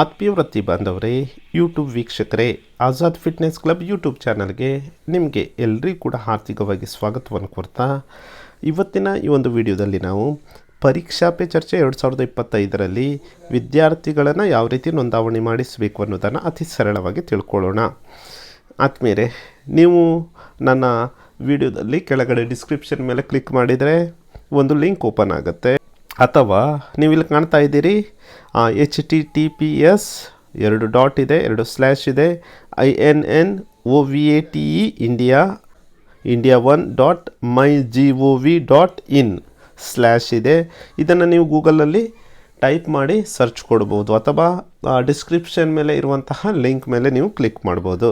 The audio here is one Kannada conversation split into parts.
ಆತ್ಮೀಯ ವೃತ್ತಿ ಬಾಂಧವರೇ ಯೂಟ್ಯೂಬ್ ವೀಕ್ಷಕರೇ, ಆಜಾದ್ ಫಿಟ್ನೆಸ್ ಕ್ಲಬ್ ಯೂಟ್ಯೂಬ್ ಚಾನಲ್ಗೆ ನಿಮಗೆ ಎಲ್ಲರಿಗೂ ಕೂಡ ಆರ್ಥಿಕವಾಗಿ ಸ್ವಾಗತವನ್ನು ಕೊಡ್ತಾ ಇವತ್ತಿನ ಈ ಒಂದು ವಿಡಿಯೋದಲ್ಲಿ ನಾವು ಪರೀಕ್ಷಾ ಪೇ ಚರ್ಚೆ ಎರಡು ಸಾವಿರದ ಇಪ್ಪತ್ತೈದರಲ್ಲಿ ವಿದ್ಯಾರ್ಥಿಗಳನ್ನು ಯಾವ ರೀತಿ ನೋಂದಾವಣಿ ಮಾಡಿಸಬೇಕು ಅನ್ನೋದನ್ನು ಅತಿ ಸರಳವಾಗಿ ತಿಳ್ಕೊಳ್ಳೋಣ. ಆತ್ಮೀಯರೇ, ನೀವು ನನ್ನ ವಿಡಿಯೋದಲ್ಲಿ ಕೆಳಗಡೆ ಡಿಸ್ಕ್ರಿಪ್ಷನ್ ಮೇಲೆ ಕ್ಲಿಕ್ ಮಾಡಿದರೆ ಒಂದು ಲಿಂಕ್ ಓಪನ್ ಆಗುತ್ತೆ. ಅಥವಾ ನೀವು ಇಲ್ಲಿ ಕಾಣ್ತಾ ಇದ್ದೀರಿ H T T P S ಎರಡು ಡಾಟ್ ಇದೆ, ಎರಡು ಸ್ಲ್ಯಾಶ್ ಇದೆ I N N O V A T E India India one dot my G O V dot in slash ಇದೆ. ಇದನ್ನು ನೀವು ಗೂಗಲಲ್ಲಿ ಟೈಪ್ ಮಾಡಿ ಸರ್ಚ್ ಕೊಡ್ಬೋದು ಅಥವಾ ಡಿಸ್ಕ್ರಿಪ್ಷನ್ ಮೇಲೆ ಇರುವಂತಹ ಲಿಂಕ್ ಮೇಲೆ ನೀವು ಕ್ಲಿಕ್ ಮಾಡ್ಬೋದು.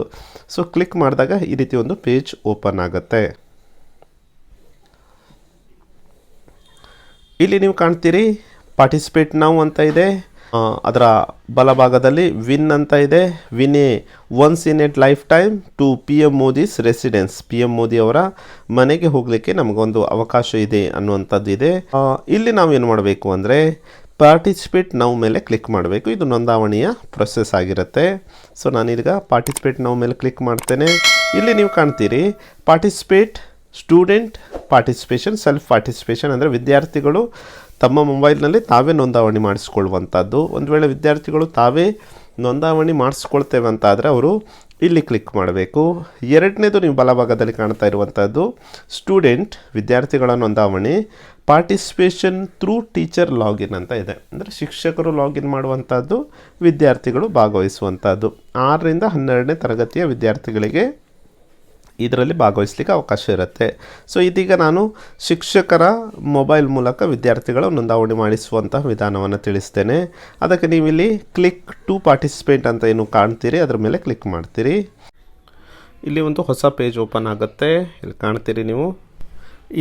ಸೊ ಕ್ಲಿಕ್ ಮಾಡಿದಾಗ ಈ ರೀತಿ ಒಂದು ಪೇಜ್ ಓಪನ್ ಆಗುತ್ತೆ. ಇಲ್ಲಿ ನೀವು ಕಾಣ್ತೀರಿ ಪಾರ್ಟಿಸಿಪೇಟ್ ನಾವು ಅಂತ ಇದೆ. ಅದರ ಬಲಭಾಗದಲ್ಲಿ ವಿನ್ ಅಂತ ಇದೆ. Win a once in a lifetime to P M Modi's residence P M Modi ಅವರ ಮನೆಗೆ ಹೋಗಲಿಕ್ಕೆ ನಮಗೊಂದು ಅವಕಾಶ ಇದೆ ಅನ್ನುವಂಥದ್ದು ಇದೆ. ಇಲ್ಲಿ ನಾವು ಏನು ಮಾಡಬೇಕು ಅಂದರೆ ಪಾರ್ಟಿಸಿಪೇಟ್ ನಾವು ಮೇಲೆ ಕ್ಲಿಕ್ ಮಾಡಬೇಕು. ಇದು ನೋಂದಾವಣಿಯ ಪ್ರೊಸೆಸ್ ಆಗಿರುತ್ತೆ. ಸೊ ನಾನೀಗ ಪಾರ್ಟಿಸಿಪೇಟ್ ನಾವು ಮೇಲೆ ಕ್ಲಿಕ್ ಮಾಡ್ತೇನೆ. ಇಲ್ಲಿ ನೀವು ಕಾಣ್ತೀರಿ participate student participation, self participation ಅಂದರೆ ವಿದ್ಯಾರ್ಥಿಗಳು ತಮ್ಮ ಮೊಬೈಲ್ನಲ್ಲಿ ತಾವೇ ನೋಂದಾವಣಿ ಮಾಡಿಸ್ಕೊಳ್ಳುವಂಥದ್ದು. ಒಂದು ವೇಳೆ ವಿದ್ಯಾರ್ಥಿಗಳು ತಾವೇ ನೋಂದಾವಣಿ ಮಾಡಿಸ್ಕೊಳ್ತೇವೆ ಅಂತ ಆದರೆ ಅವರು ಇಲ್ಲಿ ಕ್ಲಿಕ್ ಮಾಡಬೇಕು. ಎರಡನೇದು ನೀವು ಬಲಭಾಗದಲ್ಲಿ ಕಾಣ್ತಾ ಇರುವಂಥದ್ದು, ಸ್ಟೂಡೆಂಟ್, ವಿದ್ಯಾರ್ಥಿಗಳ ನೋಂದಾವಣಿ, ಪಾರ್ಟಿಸಿಪೇಷನ್ ಥ್ರೂ ಟೀಚರ್ ಲಾಗಿನ್ ಅಂತ ಇದೆ. ಅಂದರೆ ಶಿಕ್ಷಕರು ಲಾಗಿನ್ ಮಾಡುವಂಥದ್ದು, ವಿದ್ಯಾರ್ಥಿಗಳು ಭಾಗವಹಿಸುವಂಥದ್ದು. ಆರರಿಂದ ಹನ್ನೆರಡನೇ ತರಗತಿಯ ವಿದ್ಯಾರ್ಥಿಗಳಿಗೆ ಇದರಲ್ಲಿ ಭಾಗವಹಿಸಲಿಕ್ಕೆ ಅವಕಾಶ ಇರುತ್ತೆ. ಸೊ ಇದೀಗ ನಾನು ಶಿಕ್ಷಕರ ಮೊಬೈಲ್ ಮೂಲಕ ವಿದ್ಯಾರ್ಥಿಗಳ ನೋಂದಾವಣಿ ಮಾಡಿಸುವಂತಹ ವಿಧಾನವನ್ನು ತಿಳಿಸ್ತೇನೆ. ಅದಕ್ಕೆ ನೀವು ಇಲ್ಲಿ ಕ್ಲಿಕ್ ಟು ಪಾರ್ಟಿಸಿಪೇಟ್ ಅಂತ ಏನು ಕಾಣ್ತೀರಿ, ಅದರ ಮೇಲೆ ಕ್ಲಿಕ್ ಮಾಡ್ತೀರಿ. ಇಲ್ಲಿ ಒಂದು ಹೊಸ ಪೇಜ್ ಓಪನ್ ಆಗುತ್ತೆ. ಇಲ್ಲಿ ಕಾಣ್ತೀರಿ ನೀವು.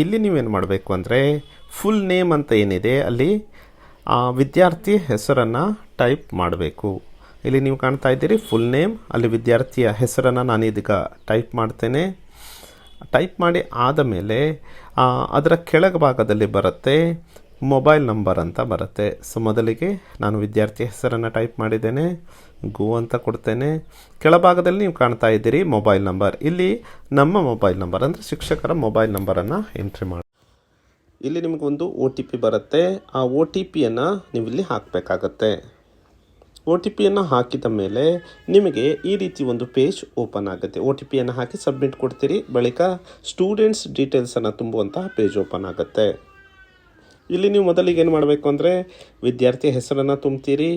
ಇಲ್ಲಿ ನೀವೇನು ಮಾಡಬೇಕು ಅಂದರೆ ಫುಲ್ ನೇಮ್ ಅಂತ ಏನಿದೆ, ಅಲ್ಲಿ ವಿದ್ಯಾರ್ಥಿ ಹೆಸರನ್ನು ಟೈಪ್ ಮಾಡಬೇಕು. ಇಲ್ಲಿ ನೀವು ಕಾಣ್ತಾ ಇದ್ದೀರಿ ಫುಲ್ ನೇಮ್ ಅಲ್ಲಿ ವಿದ್ಯಾರ್ಥಿಯ ಹೆಸರನ್ನು ನಾನು ಇದೀಗ ಟೈಪ್ ಮಾಡ್ತೇನೆ. ಟೈಪ್ ಮಾಡಿ ಆದ ಮೇಲೆ ಅದರ ಕೆಳಗ ಭಾಗದಲ್ಲಿ ಬರುತ್ತೆ ಮೊಬೈಲ್ ನಂಬರ್ ಅಂತ ಬರುತ್ತೆ. ಸೊ ಮೊದಲಿಗೆ ನಾನು ವಿದ್ಯಾರ್ಥಿ ಹೆಸರನ್ನು ಟೈಪ್ ಮಾಡಿದ್ದೇನೆ. ಗೋ ಅಂತ ಕೊಡ್ತೇನೆ. ಕೆಳಭಾಗದಲ್ಲಿ ನೀವು ಕಾಣ್ತಾ ಇದ್ದೀರಿ ಮೊಬೈಲ್ ನಂಬರ್ ಇಲ್ಲಿ ನಮ್ಮ ಮೊಬೈಲ್ ನಂಬರ್ ಅಂದರೆ ಶಿಕ್ಷಕರ ಮೊಬೈಲ್ ನಂಬರನ್ನು ಎಂಟ್ರಿ ಮಾಡಿ. ಇಲ್ಲಿ ನಿಮಗೊಂದು ಒ ಟಿ ಪಿ ಬರುತ್ತೆ. ಆ ಒ ಟಿ ಪಿಯನ್ನು ನೀವು ಇಲ್ಲಿ ಹಾಕಬೇಕಾಗತ್ತೆ. ಒ ಟಿ ಪಿಯನ್ನು ಹಾಕಿದ ಮೇಲೆ ನಿಮಗೆ ಈ ರೀತಿ ಒಂದು ಪೇಜ್ ಓಪನ್ ಆಗುತ್ತೆ. ಒ ಟಿ ಪಿಯನ್ನು ಹಾಕಿ ಸಬ್ಮಿಟ್ ಕೊಡ್ತೀರಿ. ಬಳಿಕ ಸ್ಟೂಡೆಂಟ್ಸ್ ಡೀಟೇಲ್ಸನ್ನು ತುಂಬುವಂತಹ ಪೇಜ್ ಓಪನ್ ಆಗುತ್ತೆ. ಇಲ್ಲಿ ನೀವು ಮೊದಲಿಗೆ ಏನು ಮಾಡಬೇಕು ಅಂದರೆ ವಿದ್ಯಾರ್ಥಿ ಹೆಸರನ್ನು ತುಂಬ್ತೀರಿ.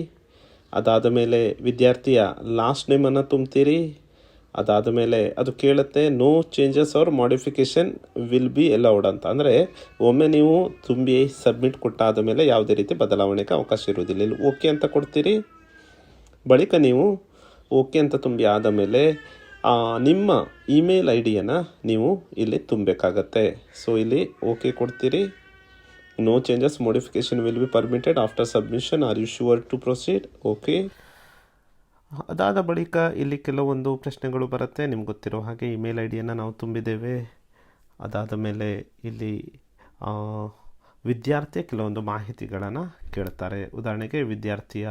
ಅದಾದ ಮೇಲೆ ವಿದ್ಯಾರ್ಥಿಯ ಲಾಸ್ಟ್ ನೇಮನ್ನು ತುಂಬ್ತೀರಿ. ಅದಾದ ಮೇಲೆ ಅದು ಕೇಳುತ್ತೆ no changes or modification will be allowed ಅಂತ. ಅಂದರೆ ಒಮ್ಮೆ ನೀವು ತುಂಬಿ ಸಬ್ಮಿಟ್ ಕೊಟ್ಟಾದ ಮೇಲೆ ಯಾವುದೇ ರೀತಿ ಬದಲಾವಣೆಗೆ ಅವಕಾಶ ಇರುವುದಿಲ್ಲ. ಇಲ್ಲಿ ಓಕೆ ಅಂತ ಕೊಡ್ತೀರಿ. ಬಳಿಕ ನೀವು ಓಕೆ ಅಂತ ತುಂಬಿ ಆದ ಮೇಲೆ ನಿಮ್ಮ ಇಮೇಲ್ ಐ ಡಿಯನ್ನು ನೀವು ಇಲ್ಲಿ ತುಂಬಬೇಕಾಗತ್ತೆ. ಸೊ ಇಲ್ಲಿ ಓಕೆ ಕೊಡ್ತೀರಿ. No changes modification will be permitted after submission are you sure to proceed okay ಅದಾದ ಬಳಿಕ ಇಲ್ಲಿ ಕೆಲವೊಂದು ಪ್ರಶ್ನೆಗಳು ಬರುತ್ತೆ. ನಿಮ್ಗೆ ಗೊತ್ತಿರೋ ಹಾಗೆ ಇಮೇಲ್ ಐ ಡಿಯನ್ನು ನಾವು ತುಂಬಿದ್ದೇವೆ. ಅದಾದ ಮೇಲೆ ಇಲ್ಲಿ ವಿದ್ಯಾರ್ಥಿಯ ಕೆಲವೊಂದು ಮಾಹಿತಿಗಳನ್ನು ಕೇಳ್ತಾರೆ. ಉದಾಹರಣೆಗೆ ವಿದ್ಯಾರ್ಥಿಯ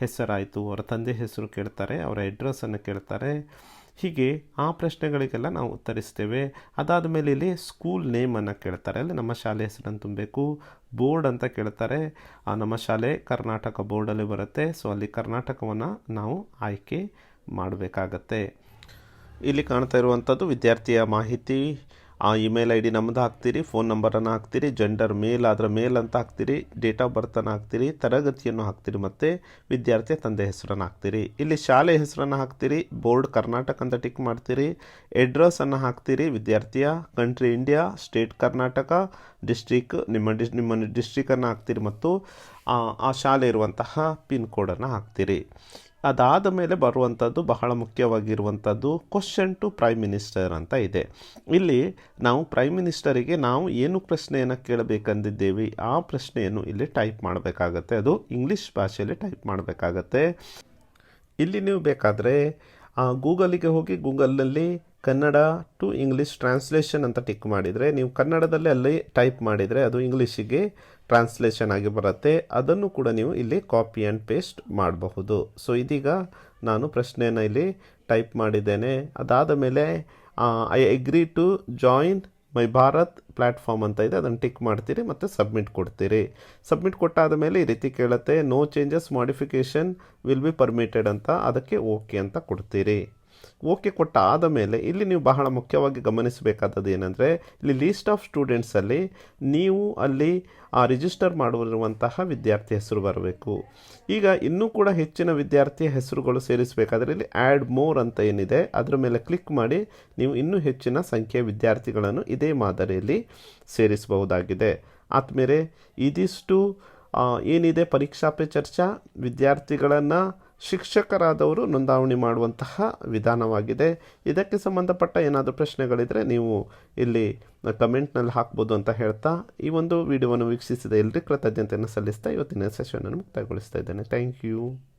ಹೆಸರಾಯಿತು, ಅವರ ತಂದೆ ಹೆಸರು ಕೇಳ್ತಾರೆ, ಅವರ ಅಡ್ರೆಸ್ಸನ್ನು ಕೇಳ್ತಾರೆ. ಹೀಗೆ ಆ ಪ್ರಶ್ನೆಗಳಿಗೆಲ್ಲ ನಾವು ಉತ್ತರಿಸ್ತೇವೆ. ಅದಾದ ಮೇಲೆ ಇಲ್ಲಿ ಸ್ಕೂಲ್ ನೇಮನ್ನು ಕೇಳ್ತಾರೆ. ಅಲ್ಲಿ ನಮ್ಮ ಶಾಲೆ ಹೆಸರನ್ನು ತುಂಬಬೇಕು. ಬೋರ್ಡ್ ಅಂತ ಕೇಳ್ತಾರೆ. ನಮ್ಮ ಶಾಲೆ ಕರ್ನಾಟಕ ಬೋರ್ಡಲ್ಲಿ ಬರುತ್ತೆ. ಸೊ ಅಲ್ಲಿ ಕರ್ನಾಟಕವನ್ನು ನಾವು ಆಯ್ಕೆ ಮಾಡಬೇಕಾಗತ್ತೆ. ಇಲ್ಲಿ ಕಾಣ್ತಾ ಇರುವಂಥದ್ದು ವಿದ್ಯಾರ್ಥಿಯ ಮಾಹಿತಿ. ಆ ಇಮೇಲ್ ಐ ಡಿ ನಮ್ಮದು ಹಾಕ್ತೀರಿ, ಫೋನ್ ನಂಬರನ್ನು ಹಾಕ್ತೀರಿ ಜೆಂಡರ್ ಮೇಲ್ ಅದರ ಮೇಲ್ ಅಂತ ಹಾಕ್ತೀರಿ ಡೇಟ್ ಆಫ್ ಬರ್ತನ್ನು ಹಾಕ್ತೀರಿ, ತರಗತಿಯನ್ನು ಹಾಕ್ತೀರಿ ಮತ್ತು ವಿದ್ಯಾರ್ಥಿಯ ತಂದೆ ಹೆಸರನ್ನು ಹಾಕ್ತೀರಿ. ಇಲ್ಲಿ ಶಾಲೆ ಹೆಸರನ್ನು ಹಾಕ್ತೀರಿ, ಬೋರ್ಡ್ ಕರ್ನಾಟಕ ಅಂತ ಟಿಕ್ ಮಾಡ್ತೀರಿ ಅಡ್ರೆಸ್ಸನ್ನು ಹಾಕ್ತೀರಿ, ವಿದ್ಯಾರ್ಥಿಯ country India state Karnataka district ನಿಮ್ಮ ಡಿಸ್ ನಿಮ್ಮ ಡಿಸ್ಟ್ರಿಕನ್ನು ಹಾಕ್ತೀರಿ ಮತ್ತು ಆ ಶಾಲೆ ಇರುವಂತಹ ಪಿನ್ ಕೋಡನ್ನು ಹಾಕ್ತೀರಿ. ಅದಾದ ಮೇಲೆ ಬರುವಂಥದ್ದು ಬಹಳ ಮುಖ್ಯವಾಗಿರುವಂಥದ್ದು ಕ್ವಶನ್ ಟು ಪ್ರೈಮ್ ಮಿನಿಸ್ಟರ್ ಅಂತ ಇದೆ. ಇಲ್ಲಿ ನಾವು ಪ್ರೈಮ್ ಮಿನಿಸ್ಟರಿಗೆ ನಾವು ಏನು ಪ್ರಶ್ನೆಯನ್ನು ಕೇಳಬೇಕಂದಿದ್ದೇವೆ, ಆ ಪ್ರಶ್ನೆಯನ್ನು ಇಲ್ಲಿ ಟೈಪ್ ಮಾಡಬೇಕಾಗತ್ತೆ. ಅದು ಇಂಗ್ಲೀಷ್ ಭಾಷೆಯಲ್ಲಿ ಟೈಪ್ ಮಾಡಬೇಕಾಗತ್ತೆ. ಇಲ್ಲಿ ನೀವು ಬೇಕಾದರೆ ಗೂಗಲಿಗೆ ಹೋಗಿ ಗೂಗಲ್ನಲ್ಲಿ ಕನ್ನಡ ಟು ಇಂಗ್ಲೀಷ್ ಟ್ರಾನ್ಸ್ಲೇಷನ್ ಅಂತ ಟಿಕ್ ಮಾಡಿದರೆ, ನೀವು ಕನ್ನಡದಲ್ಲಿ ಅಲ್ಲಿ ಟೈಪ್ ಮಾಡಿದರೆ ಅದು ಇಂಗ್ಲೀಷಿಗೆ ಟ್ರಾನ್ಸ್ಲೇಷನ್ ಆಗಿ ಬರುತ್ತೆ. ಅದನ್ನು ಕೂಡ ನೀವು ಇಲ್ಲಿ ಕಾಪಿ ಆ್ಯಂಡ್ ಪೇಸ್ಟ್ ಮಾಡಬಹುದು. ಸೊ ಇದೀಗ ನಾನು ಪ್ರಶ್ನೆಯನ್ನು ಇಲ್ಲಿ ಟೈಪ್ ಮಾಡಿದ್ದೇನೆ. ಅದಾದ ಮೇಲೆ I agree to join my Bharat platform ಅಂತ ಇದೆ. ಅದನ್ನು ಟಿಕ್ ಮಾಡ್ತೀರಿ ಮತ್ತು ಸಬ್ಮಿಟ್ ಕೊಡ್ತೀರಿ. ಸಬ್ಮಿಟ್ ಕೊಟ್ಟಾದ ಮೇಲೆ ಈ ರೀತಿ ಕೇಳುತ್ತೆ no changes modification will be permitted ಅಂತ. ಅದಕ್ಕೆ ಓಕೆ ಅಂತ ಕೊಡ್ತೀರಿ. ಓಕೆ ಕೊಟ್ಟ ಆದ ಮೇಲೆ ಇಲ್ಲಿ ನೀವು ಬಹಳ ಮುಖ್ಯವಾಗಿ ಗಮನಿಸಬೇಕಾದದ್ದು ಏನಂದರೆ, ಇಲ್ಲಿ ಲೀಸ್ಟ್ ಆಫ್ ಸ್ಟೂಡೆಂಟ್ಸಲ್ಲಿ ನೀವು ಅಲ್ಲಿ ಆ ರಿಜಿಸ್ಟರ್ ಮಾಡಿರುವಂತಹ ವಿದ್ಯಾರ್ಥಿ ಹೆಸರು ಬರಬೇಕು. ಈಗ ಇನ್ನೂ ಕೂಡ ಹೆಚ್ಚಿನ ವಿದ್ಯಾರ್ಥಿಯ ಹೆಸರುಗಳು ಸೇರಿಸಬೇಕಾದ್ರೆ ಇಲ್ಲಿ ಆ್ಯಡ್ ಮೋರ್ ಅಂತ ಏನಿದೆ, ಅದರ ಮೇಲೆ ಕ್ಲಿಕ್ ಮಾಡಿ ನೀವು ಇನ್ನೂ ಹೆಚ್ಚಿನ ಸಂಖ್ಯೆಯ ವಿದ್ಯಾರ್ಥಿಗಳನ್ನು ಇದೇ ಮಾದರಿಯಲ್ಲಿ ಸೇರಿಸಬಹುದಾಗಿದೆ. ಆದಮೇಲೆ ಇದಿಷ್ಟು ಏನಿದೆ ಪರೀಕ್ಷಾ ಪೇ ಚರ್ಚಾ? ವಿದ್ಯಾರ್ಥಿಗಳನ್ನು ಶಿಕ್ಷಕರಾದವರು ನೋಂದಾವಣಿ ಮಾಡುವಂತಹ ವಿಧಾನವಾಗಿದೆ. ಇದಕ್ಕೆ ಸಂಬಂಧಪಟ್ಟ ಏನಾದರೂ ಪ್ರಶ್ನೆಗಳಿದ್ದರೆ ನೀವು ಇಲ್ಲಿ ಕಮೆಂಟ್ನಲ್ಲಿ ಹಾಕ್ಬೋದು ಅಂತ ಹೇಳ್ತಾ ಈ ಒಂದು ವಿಡಿಯೋವನ್ನು ವೀಕ್ಷಿಸಿದ ಎಲ್ಲರಿಗೂ ಕೃತಜ್ಞತೆಯನ್ನು ಸಲ್ಲಿಸ್ತಾ ಇವತ್ತಿನ ಸೆಷನನ್ನು ಮುಕ್ತಾಯಗೊಳಿಸ್ತಾ ಇದ್ದೇನೆ. Thank you.